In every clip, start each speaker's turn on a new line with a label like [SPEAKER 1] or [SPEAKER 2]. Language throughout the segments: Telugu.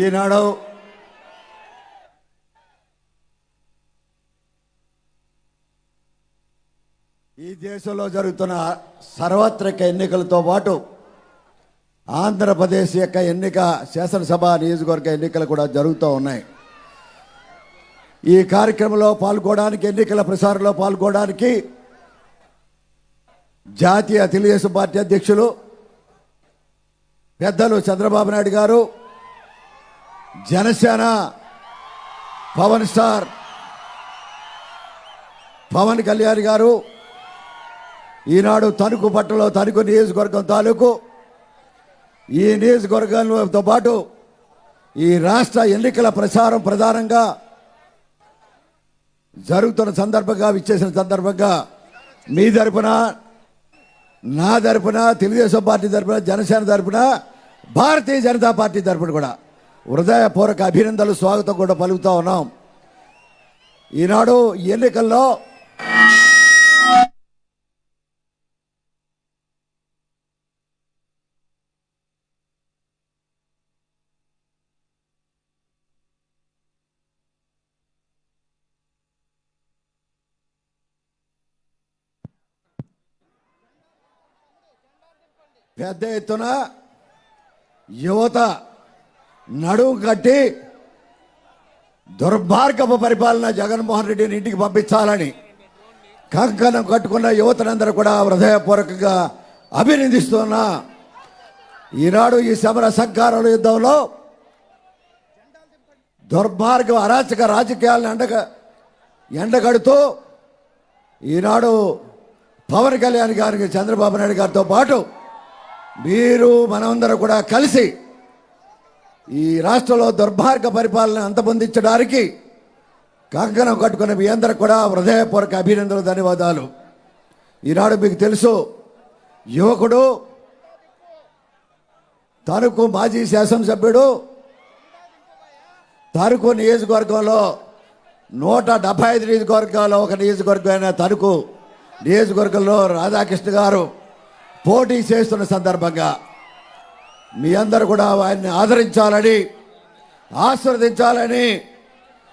[SPEAKER 1] ఈనాడు ఈ దేశంలో జరుగుతున్న సార్వత్రిక ఎన్నికలతో పాటు ఆంధ్రప్రదేశ్ యొక్క ఎన్నిక శాసనసభ నియోజకవర్గ ఎన్నికలు కూడా జరుగుతూ ఉన్నాయి. ఈ కార్యక్రమంలో పాల్గొనడానికి ఎన్నికల ప్రసారంలో పాల్గొనడానికి జాతీయ తెలుగుదేశం పార్టీ అధ్యక్షులు పెద్దలు చంద్రబాబు నాయుడు గారు జనసేన పవన్ స్టార్ పవన్ కళ్యాణ్ గారు ఈనాడు తణుకు పట్టణంలో తణుకు నియోజకవర్గం తాలూకు ఈ నియోజకవర్గంతో పాటు ఈ రాష్ట్ర ఎన్నికల ప్రచారం ప్రధానంగా జరుగుతున్న సందర్భంగా విచ్చేసిన సందర్భంగా మీ తరపున నా తరపున తెలుగుదేశం పార్టీ తరపున జనసేన తరపున భారతీయ జనతా పార్టీ తరపున కూడా హృదయపూర్వక అభినందనలు స్వాగతం కూడా పలుకుతా ఉన్నాం. ఈనాడు ఎన్నికల్లో పెద్ద ఎత్తున యువత నడువు కట్టి దుర్మార్గపు పరిపాలన జగన్మోహన్ రెడ్డిని ఇంటికి పంపించాలని కంకణం కట్టుకున్న యువతనందరూ కూడా హృదయపూర్వకంగా అభినందిస్తున్నా. ఈనాడు ఈ సమర సంకారాల యుద్ధంలో దుర్భార్గ అరాచక రాజకీయాలను ఎండగ ఎండగడుతూ ఈనాడు పవన్ కళ్యాణ్ గారికి చంద్రబాబు నాయుడు గారితో పాటు మీరు మనమందరం కూడా కలిసి ఈ రాష్ట్రంలో దుర్మార్గ పరిపాలన అంతమొందించడానికి కంకణం కట్టుకున్న మీ అందరికి కూడా హృదయపూర్వక అభినందనలు ధన్యవాదాలు. ఈనాడు మీకు తెలుసు యువకుడు తణుకు మాజీ శాసనసభ్యుడు తణుకు నియోజకవర్గంలో నూట డెబ్బై ఐదు నియోజకవర్గాల్లో ఒక నియోజకవర్గమైన తణుకు నియోజకవర్గంలో రాధాకృష్ణ గారు పోటీ చేస్తున్న సందర్భంగా మీ అందరూ కూడా ఆయన్ని ఆదరించాలని ఆస్వాదించాలని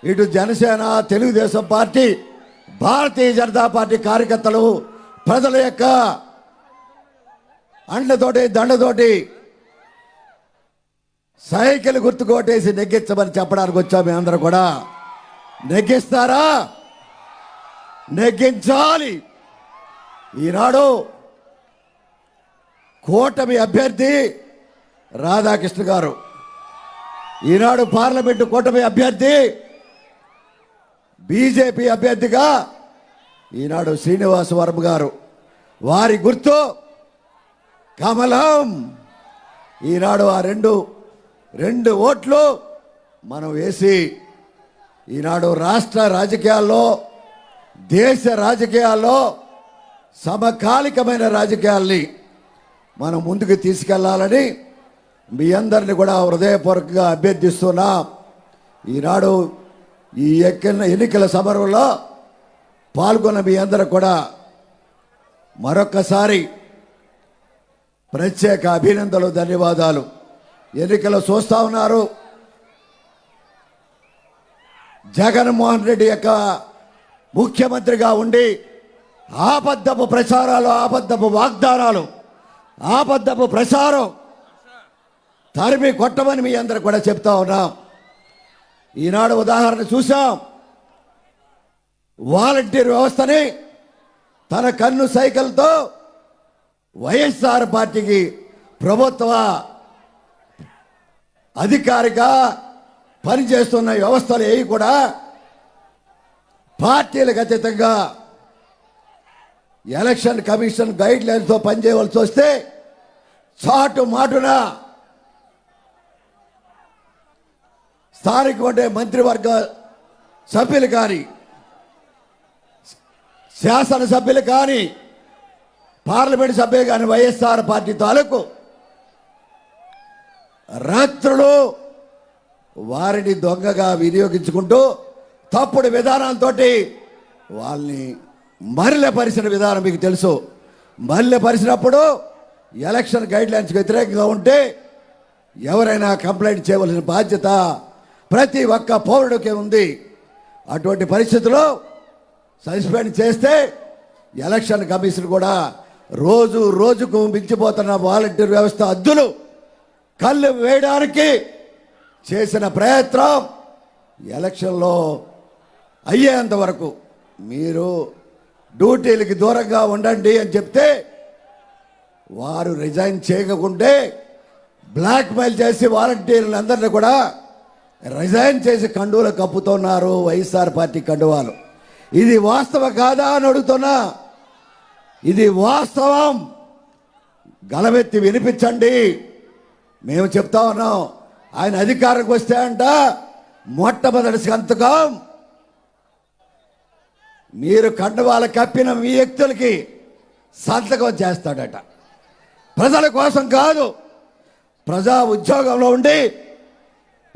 [SPEAKER 1] ఇటు జనసేన తెలుగుదేశం పార్టీ భారతీయ జనతా పార్టీ కార్యకర్తలు ప్రజల యొక్క అండతోటి దండతోటి సైకిల్ గుర్తు కొట్టేసి నెగ్గించమని చెప్పడానికి వచ్చాం మీ అందరూ కూడా. నెగ్గిస్తారా? నెగ్గించాలి. ఈనాడు కూటమి అభ్యర్థి రాధాకృష్ణ గారు. ఈనాడు పార్లమెంటు కూటమి అభ్యర్థి బీజేపీ అభ్యర్థిగా ఈనాడు శ్రీనివాస వర్మ గారు. వారి గుర్తు కమలం. ఈనాడు ఆ రెండు రెండు ఓట్లు మనం వేసి ఈనాడు రాష్ట్ర రాజకీయాల్లో దేశ రాజకీయాల్లో సమకాలికమైన రాజకీయాల్ని మనం ముందుకు తీసుకెళ్ళాలని మీ అందరిని కూడా హృదయపూర్వకంగా అభ్యర్థిస్తున్నా. ఈనాడు ఈ ఎక్కిన ఎన్నికల సమరంలో పాల్గొన్న మీ అందరూ కూడా మరొక్కసారి ప్రత్యేక అభినందనలు ధన్యవాదాలు. ఎన్నికలు చూస్తా ఉన్నారు. జగన్మోహన్ రెడ్డి యొక్క ముఖ్యమంత్రిగా ఉండి ఆబద్ధపు ప్రచారాలు ఆబద్ధపు వాగ్దానాలు ఆబద్ధపు ప్రచారం తరిమి కొట్టమని మీ అందరు కూడా చెప్తా ఉన్నాం. ఈనాడు ఉదాహరణ చూసాం వాలంటీర్ వ్యవస్థని తన కన్ను సైకిల్తో వైఎస్ఆర్ పార్టీకి ప్రభుత్వ అధికారిక పనిచేస్తున్న వ్యవస్థలు ఏవి కూడా పార్టీలకు అతీతంగా ఎలక్షన్ కమిషన్ గైడ్ లైన్స్తో పనిచేయవలసి వస్తే చాటు మాటున స్థానిక అంటే మంత్రివర్గ సభ్యులు కానీ శాసనసభ్యులు కానీ పార్లమెంట్ సభ్యులు కానీ వైఎస్ఆర్ పార్టీ తాలూకు రాత్రులు వారిని దొంగగా వినియోగించుకుంటూ తప్పుడు విధానాలతో వాళ్ళని మరలపరిచిన విధానం మీకు తెలుసు. మరలపరిచినప్పుడు ఎలక్షన్ గైడ్ లైన్స్కి వ్యతిరేకంగా ఉంటే ఎవరైనా కంప్లైంట్ చేయవలసిన బాధ్యత ప్రతి ఒక్క పౌరుడికి ఉంది. అటువంటి పరిస్థితుల్లో సస్పెండ్ చేస్తే ఎలక్షన్ కమిషన్ కూడా రోజు రోజుకు మించిపోతున్న వాలంటీర్ వ్యవస్థ అద్దులు. కళ్ళు వేయడానికి చేసిన ప్రయత్నం ఎలక్షన్లో అయ్యేంత వరకు. మీరు డ్యూటీలకి దూరంగా ఉండండి అని చెప్తే వారు రిజైన్ చేయకుంటే బ్లాక్మెయిల్ చేసి వాలంటీర్లందరినీ కూడా రిజైన్ చేసి కండువులు కప్పుతున్నారు వైఎస్ఆర్ పార్టీ కండువాలు. ఇది వాస్తవ కాదా అని అడుగుతున్నా. ఇది వాస్తవం. గలవెత్తి వినిపించండి. మేము చెప్తా ఉన్నాం. ఆయన అధికారానికి వస్తే అంట మొట్టమొదటి సంతకం. మీరు కండువాల కప్పిన మీ వ్యక్తులకి సంతకం చేస్తాడట. ప్రజల కోసం కాదు ప్రజా ఉద్యోగంలో ఉండి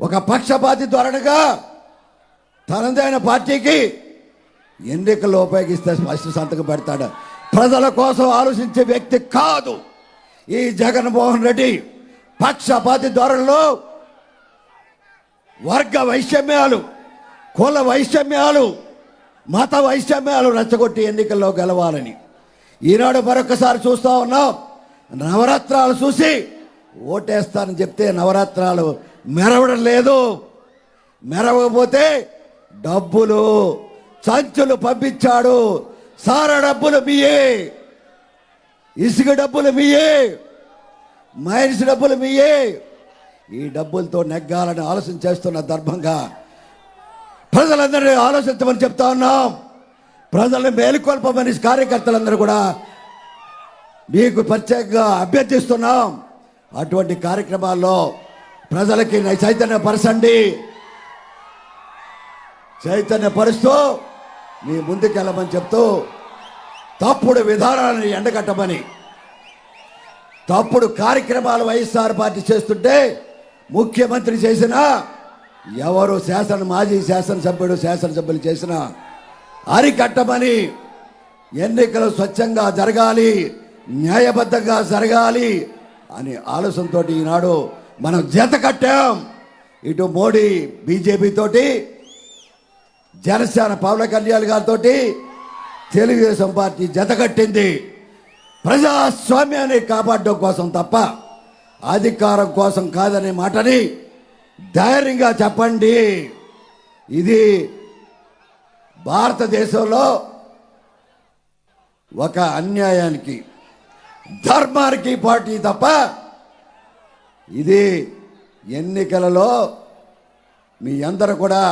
[SPEAKER 1] ఒక పక్షపాతి ధోరణిగా తనదైన పార్టీకి ఎన్నికల్లో ఉపయోగిస్తే ఫస్ట్ సంతకం పెడతాడు. ప్రజల కోసం ఆలోచించే వ్యక్తి కాదు ఈ జగన్మోహన్ రెడ్డి. పక్షపాతి ధోరణిలో వర్గ వైషమ్యాలు కుల వైషమ్యాలు మత వైషమ్యాలు రెచ్చగొట్టి ఎన్నికల్లో గెలవాలని. ఈనాడు మరొకసారి చూస్తూ ఉన్నాం. నవరత్నాలు చూసి ఓటేస్తానని చెప్తే నవరాత్రాలు మెరవడం లేదు. మెరవకపోతే డబ్బులు సంచులు పంపించాడు. సార డబ్బులు మీయే. ఇసుక డబ్బులు మీయే. మైన్స్ డబ్బులు మీయే. ఈ డబ్బులతో నెగ్గాలని ఆలోచన చేస్తున్న దర్భంగా ప్రజలందరినీ ఆలోచించమని చెప్తా ఉన్నాం. ప్రజల్ని మేలుకొల్పమని కార్యకర్తలందరూ కూడా మీకు ప్రత్యేకంగా అభ్యర్థిస్తున్నాం. అటువంటి కార్యక్రమాల్లో ప్రజలకి చైతన్యపరచండి. చైతన్యపరుస్తూ మీ ముందుకెళ్ళమని చెప్తూ తప్పుడు విధానాలను ఎండగట్టమని తప్పుడు కార్యక్రమాలు వైఎస్ఆర్ పార్టీ చేస్తుంటే ముఖ్యమంత్రి చేసిన ఎవరు శాసన మాజీ శాసనసభ్యుడు శాసనసభ్యులు చేసిన అరికట్టమని ఎన్నికలు స్వచ్ఛంగా జరగాలి న్యాయబద్ధంగా జరగాలి అనే ఆలోచనతో ఈనాడు మనం జత కట్టాం. ఇటు మోడీ బీజేపీ తోటి జనసేన పవన్ కళ్యాణ్ గారితో తెలుగుదేశం పార్టీ జత కట్టింది. ప్రజాస్వామ్యాన్ని కాపాడడం కోసం తప్ప అధికారం కోసం కాదనే మాటని ధైర్యంగా చెప్పండి. ఇది భారతదేశంలో ఒక అన్యాయానికి ధర్మానికి పార్టీ తప్ప ఇది ఎన్నికలలో మీ అందరూ కూడా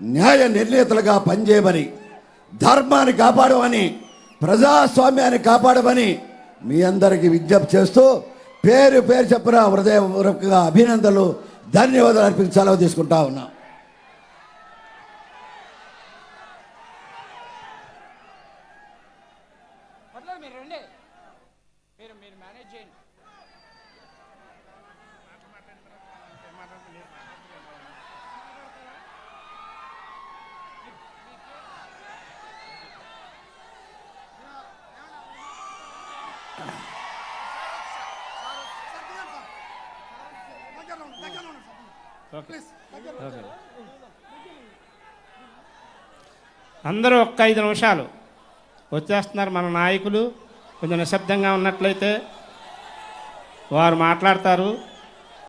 [SPEAKER 1] న్యాయ నిర్ణేతలుగా పనిచేయమని ధర్మాన్ని కాపాడమని ప్రజాస్వామ్యాన్ని కాపాడమని మీ అందరికీ విజ్ఞప్తి చేస్తూ పేరు పేరు చెప్పిన హృదయపూర్వకంగా అభినందనలు ధన్యవాదాలు అర్పించి సెలవు తీసుకుంటా ఉన్నాం
[SPEAKER 2] పర్లేదు మీరు రండి మీరు మీరు చేయండి
[SPEAKER 3] అందరూ ఒక్క ఐదు నిమిషాలు. వచ్చేస్తున్నారు మన నాయకులు. కొంచెం నిశ్శబ్దంగా ఉన్నట్లయితే వారు మాట్లాడతారు.